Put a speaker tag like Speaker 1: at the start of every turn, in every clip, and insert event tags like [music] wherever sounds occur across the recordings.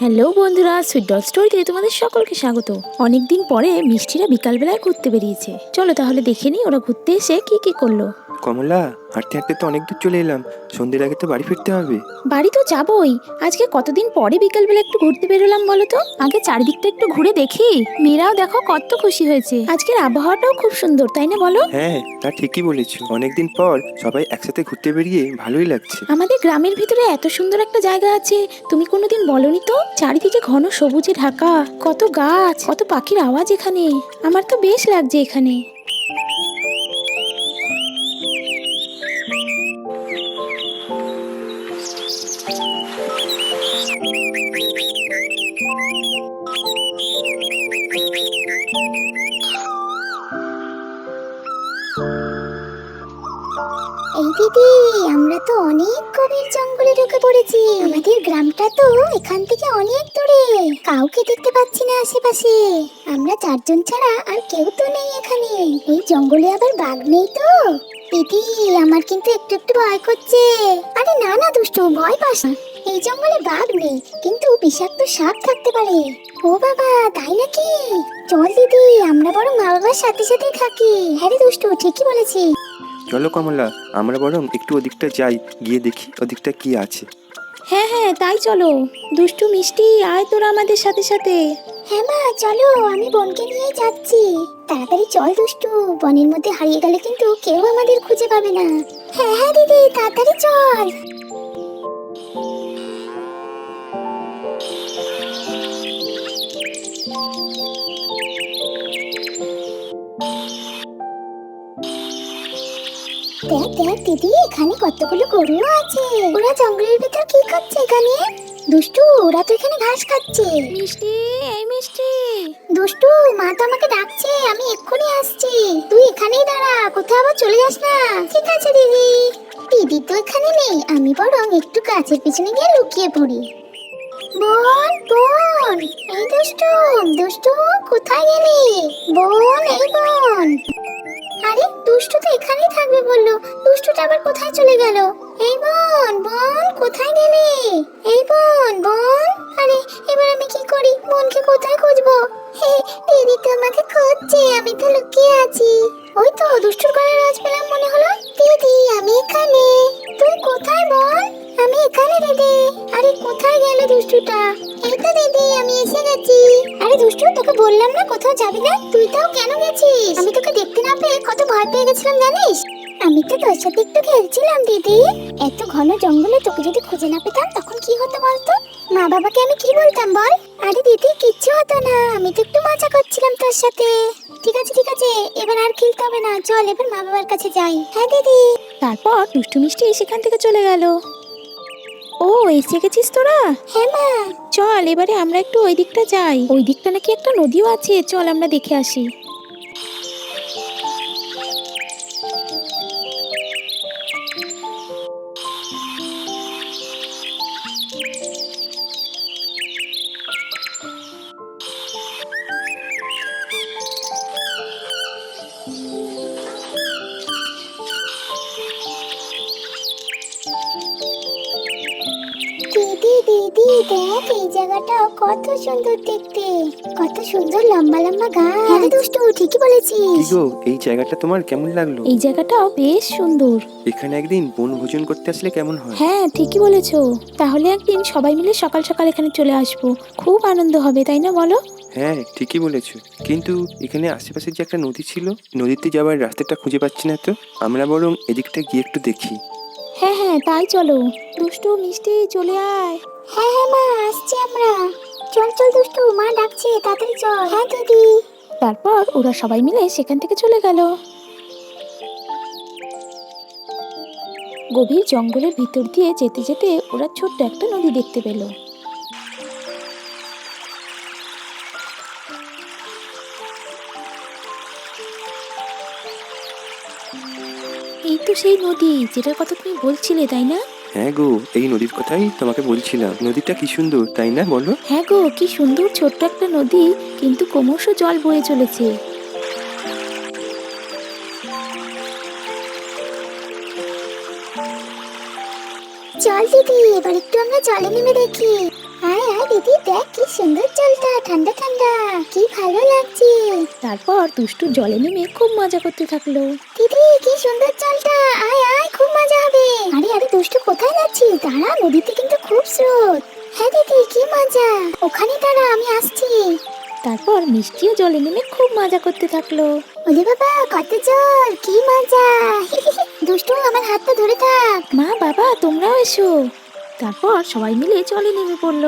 Speaker 1: Hello বন্ধুরা sweet doll স্টোরিতে তোমাদের সকলকে স্বাগত। অনেকদিন পরে মিষ্টিরা বিকালবেলায় ঘুরতে বেরিয়েছে। চলো তাহলে দেখে নিই ওরা ঘুরতে এসে কি কি করল।
Speaker 2: কমলা হাঁটতে হাঁটতে তো অনেক দূর চলে এলাম। সন্ধ্যের আগে তো বাড়ি ফিরতে হবে।
Speaker 1: বাড়ি তো যাবই। আজকে কতদিন পরে বিকালবেলা একটু ঘুরতে বেরোলাম বলো তো? আগে চারিদিকটা একটু ঘুরে দেখি। মেয়েরাও দেখো কত খুশি হয়েছে। আজকের আবহাওয়াটাও খুব সুন্দর তাই না বলো?
Speaker 2: হ্যাঁ তা ঠিকই বলেছ। অনেকদিন পর সবাই একসাথে ঘুরতে বেরিয়ে ভালোই লাগছে।
Speaker 1: আমাদের গ্রামের ভিতরে এত সুন্দর একটা জায়গা আছে। তুমি কোনোদিন বলনি তো? চারিদিকে ঘন সবুজে ঢাকা। কত গাছ কত পাখির আওয়াজ এখানে। আমার তো বেশ লাগছে এখানে।
Speaker 3: এই দিদি, আমরা তো অনেক গভীর জঙ্গলে ঢুকে পড়েছি। আমাদের গ্রামটা তো এখান থেকে অনেক দূরে। কাউকে দেখতে পাচ্ছি না আশেপাশে। আমরা চারজন ছাড়া আর কেউ তো নেই এখানে। এই জঙ্গলে আবার বাঘ নেই তো? দিদি, আমার কিন্তু একটু একটু ভয় করছে। আরে না না, দুষ্টু, ভয় পাস না। এই জঙ্গলে বাঘ নেই, কিন্তু বিষাক্ত সাপ থাকতে পারে। ও বাবা, তাই নাকি? চল দিদি, আমরা বরং মা বাবার সাথে সাথে থাকি। হ্যাঁ দুষ্টু, ঠিকই বলেছি
Speaker 2: চলো কমলা আমরা বরং একটু ওদিকটা যাই গিয়ে দেখি ওদিকটা কি আছে।
Speaker 1: হ্যাঁ হ্যাঁ তাই চলো। দুষ্টু মিষ্টি আয় তোরা আমাদের সাথে সাথে।
Speaker 3: হ্যাঁ মা চলো আমি বনকে নিয়ে যাচ্ছি। তাড়াতাড়ি চল দুষ্টু বনের মধ্যে হারিয়ে গেলে কিন্তু কেউ আমাদের খুঁজে পাবে না। হ্যাঁ হ্যাঁ দিদি তাড়াতাড়ি চল। দেখ দেখ দিদি এখানে কতগুলো গরুও আছে। ওরা জঙ্গলের ভিতর কি করছে এখানে? দুষ্টু ওরা তো এখানে ঘাস খাচ্ছে।
Speaker 1: মিষ্টি এই মিষ্টি।
Speaker 3: দুষ্টু মা তো আমাকে ডাকছে আমি এক্ষুনি আসছি। তুই এখানেই দাঁড়া কোথাও আবার চলে যাস না। ঠিক আছে দিদি। দিদি তো এখানে নেই আমি বরং একটু গাছের পিছনে গিয়ে লুকিয়ে পড়ি। বোন বোন এই দুষ্টু দুষ্টু কোথায় গেলি? বোন এই বোন। দুষ্টু এখানেই থাকবে বলল। দুষ্টুটা আবার কোথায় চলে গেল? এই বোন বোন, কোথায় গেলি? এই বোন বোন। আরে, এবার আমি কি করি? বোনকে কোথায় খুঁজবো? [laughs] দিদি তো আমাকে খুঁজছে, আমি তো লুকিয়ে আছি। ওই তো, দুষ্টুর গলার আওয়াজ পেলাম মনে হলো। দিদি, আমি এখানে। তুই কোথায় বল? আমি এখানে, দিদি। আরে, কোথায় গেল দুষ্টুটা? এই তো, দিদি, আমি এসে গেছি। আরে, দুষ্টু, তোকে বললাম না কোথাও যাবি না? তুই তাও কেন গেছিস? আমি তোকে দেখতে না গেছিলাম জানিস? আমি তো তোর সাথে একটু খেলছিলাম দিদি। এত ঘন জঙ্গলে তোকে যদি খুঁজে না পেতাম তখন কি হতো বলতো? মা বাবাকে আমি কি বলতাম বল? আরে দিদি কিচ্ছু হতো না। আমি তো একটু মজা করছিলাম তোর সাথে। ঠিক আছে ঠিক আছে এবার আর খেলতে হবে না। চল এবার মা বাবার কাছে যাই। হ্যাঁ দিদি।
Speaker 1: তারপর দুষ্টু মিষ্টি সেখান থেকে চলে গেল। ও এসে গেছিস তোরা?
Speaker 3: হ্যাঁ মা।
Speaker 1: চল এবারে আমরা একটু ওই দিকটা যাই। ওই দিকটা নাকি একটা নদীও আছে। চল আমরা দেখে আসি।
Speaker 3: দেখ এই জায়গাটা কত সুন্দর দেখতে। কত সুন্দর লম্বা লম্বা গাছ। হ্যাঁ রে দুষ্টু ঠিকই বলেছিস।
Speaker 2: গো এই জায়গাটা তোমার কেমন লাগল?
Speaker 1: এই জায়গাটাও বেশ সুন্দর।
Speaker 2: এখানে একদিন বনভোজন করতে আসলে কেমন হয়?
Speaker 1: হ্যাঁ ঠিকই বলেছ। তাহলে একদিন সবাই মিলে সকাল সকাল এখানে চলে আসব। খুব আনন্দ হবে তাই না বলো?
Speaker 2: হ্যাঁ ঠিকই বলেছ। কিন্তু এখানে আশেপাশে যে একটা নদী ছিল নদীতে যাওয়ার রাস্তাটা খুঁজে পাচ্ছি না তো। আমরা বরং এদিকটা গিয়ে একটু দেখি।
Speaker 1: হ্যাঁ হ্যাঁ তাই চলো। দুষ্টু মিষ্টি চলে আয়।
Speaker 3: হ্যাঁ আমরা চল চল দুষ্টু, মা ডাকছে, তাড়াতাড়ি চল। হ্যাঁ দিদি।
Speaker 1: তারপর ওরা সবাই মিলে সেখান থেকে চলে গেল। গভীর জঙ্গলের ভিতর দিয়ে যেতে যেতে ওরা ছোট্ট একটা নদী দেখতে পেল। এই তো সেই নদী, যেটার কথা তুমি বলছিলে, তাই না?
Speaker 2: হ্যাঁ গো এই নদীর কথাই তোমাকে বলছিলাম। নদীটা কি সুন্দর তাই না বলো?
Speaker 1: হ্যাঁ গো কি সুন্দর ছোট্ট একটা নদী কিন্তু ক্রমশ জল বয়ে চলেছে।
Speaker 3: চল দিদি এবার একটু আমরা জলে নেমে দেখি। হ্যাঁ দিদি দেখ কি সুন্দর জলটা ঠান্ডা ঠান্ডা কি ভালো লাগছে।
Speaker 1: তারপর দুষ্টু জলে নেমে খুব মজা করতে থাকল।
Speaker 3: দিদি কি সুন্দর জলটা আয় আয় খুব মজা হবে। আরে আরে দুষ্টু কোথায় যাচ্ছিস? দাঁড়া নদীতে কিন্তু খুব স্রোত। হ্যাঁ দিদি কি মজা। ওখানে দাঁড়া আমি আসছি।
Speaker 1: তারপর মিষ্টিও জলে নেমে খুব মজা করতে থাকল।
Speaker 3: ওলে বাবা কত জল কি মজা। [laughs] দুষ্টু আমার হাতটা ধরে থাক।
Speaker 1: মা বাবা তোমরাও এসো। তারপর সবাই মিলে জলে নেমে পড়ল।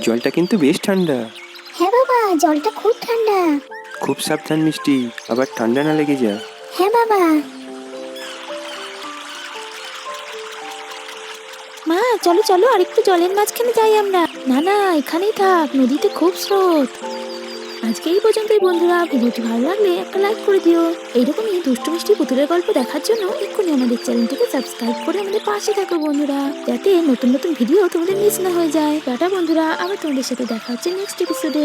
Speaker 2: জলটা কিন্তু বেশ ঠান্ডা।
Speaker 3: হ্যাঁ বাবা জলটা খুব ঠান্ডা।
Speaker 2: খুব সাবধান মিষ্টি আবার ঠান্ডা না লেগে যায়।
Speaker 3: হ্যাঁ বাবা।
Speaker 1: মা চলো চলো আরেকটু জলের মাঝখানে যাই আমরা। না না এখানেই থাক নদীতে খুব স্রোত। আজকে এই পর্যন্তই বন্ধুরা। ভিডিওটি ভালো লাগলে একটা লাইক করে দিও। এইরকমই দুষ্টু মিষ্টি পুতুলের গল্প দেখার জন্য এক্ষুনি আমাদের চ্যানেলটিকে সাবস্ক্রাইব করে আমাদের পাশে থাকো বন্ধুরা। যাতে নতুন নতুন ভিডিও তোমাদের মিস না হয়ে যায়। টাটা বন্ধুরা, আবার তোমাদের সাথে দেখা হচ্ছে নেক্সট এপিসোডে